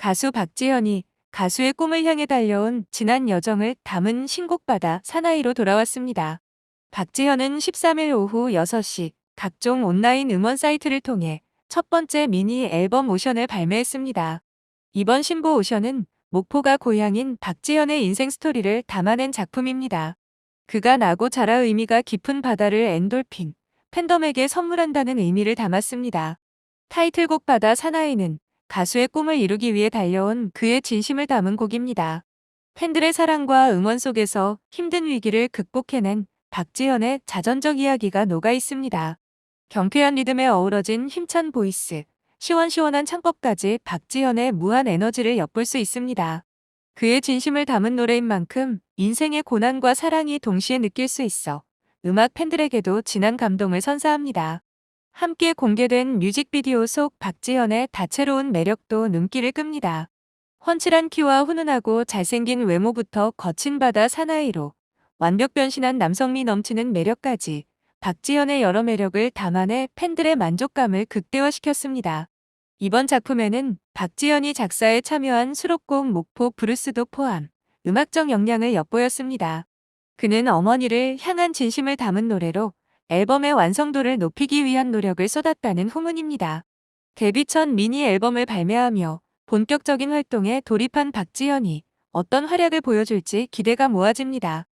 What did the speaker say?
가수 박지현이 가수의 꿈을 향해 달려온 지난 여정을 담은 신곡바다 사나이로 돌아왔습니다. 박지현은 13일 오후 6시 각종 온라인 음원 사이트를 통해 첫 번째 미니 앨범 오션을 발매했습니다. 이번 신보 오션은 목포가 고향인 박지현의 인생 스토리를 담아낸 작품입니다. 그가 나고 자라 의미가 깊은 바다를 엔돌핀, 팬덤에게 선물한다는 의미를 담았습니다. 타이틀곡 바다 사나이는 가수의 꿈을 이루기 위해 달려온 그의 진심을 담은 곡입니다. 팬들의 사랑과 응원 속에서 힘든 위기를 극복해낸 박지현의 자전적 이야기가 녹아 있습니다. 경쾌한 리듬에 어우러진 힘찬 보이스, 시원시원한 창법까지 박지현의 무한 에너지를 엿볼 수 있습니다. 그의 진심을 담은 노래인 만큼 인생의 고난과 사랑이 동시에 느낄 수 있어 음악 팬들에게도 진한 감동을 선사합니다. 함께 공개된 뮤직비디오 속 박지현의 다채로운 매력도 눈길을 끕니다. 훤칠한 키와 훈훈하고 잘생긴 외모부터 거친 바다 사나이로 완벽 변신한 남성미 넘치는 매력까지 박지현의 여러 매력을 담아내 팬들의 만족감을 극대화시켰습니다. 이번 작품에는 박지현이 작사에 참여한 수록곡 목포 브루스도 포함 음악적 역량을 엿보였습니다. 그는 어머니를 향한 진심을 담은 노래로 앨범의 완성도를 높이기 위한 노력을 쏟았다는 후문입니다. 데뷔 첫 미니 앨범을 발매하며 본격적인 활동에 돌입한 박지현이 어떤 활약을 보여줄지 기대가 모아집니다.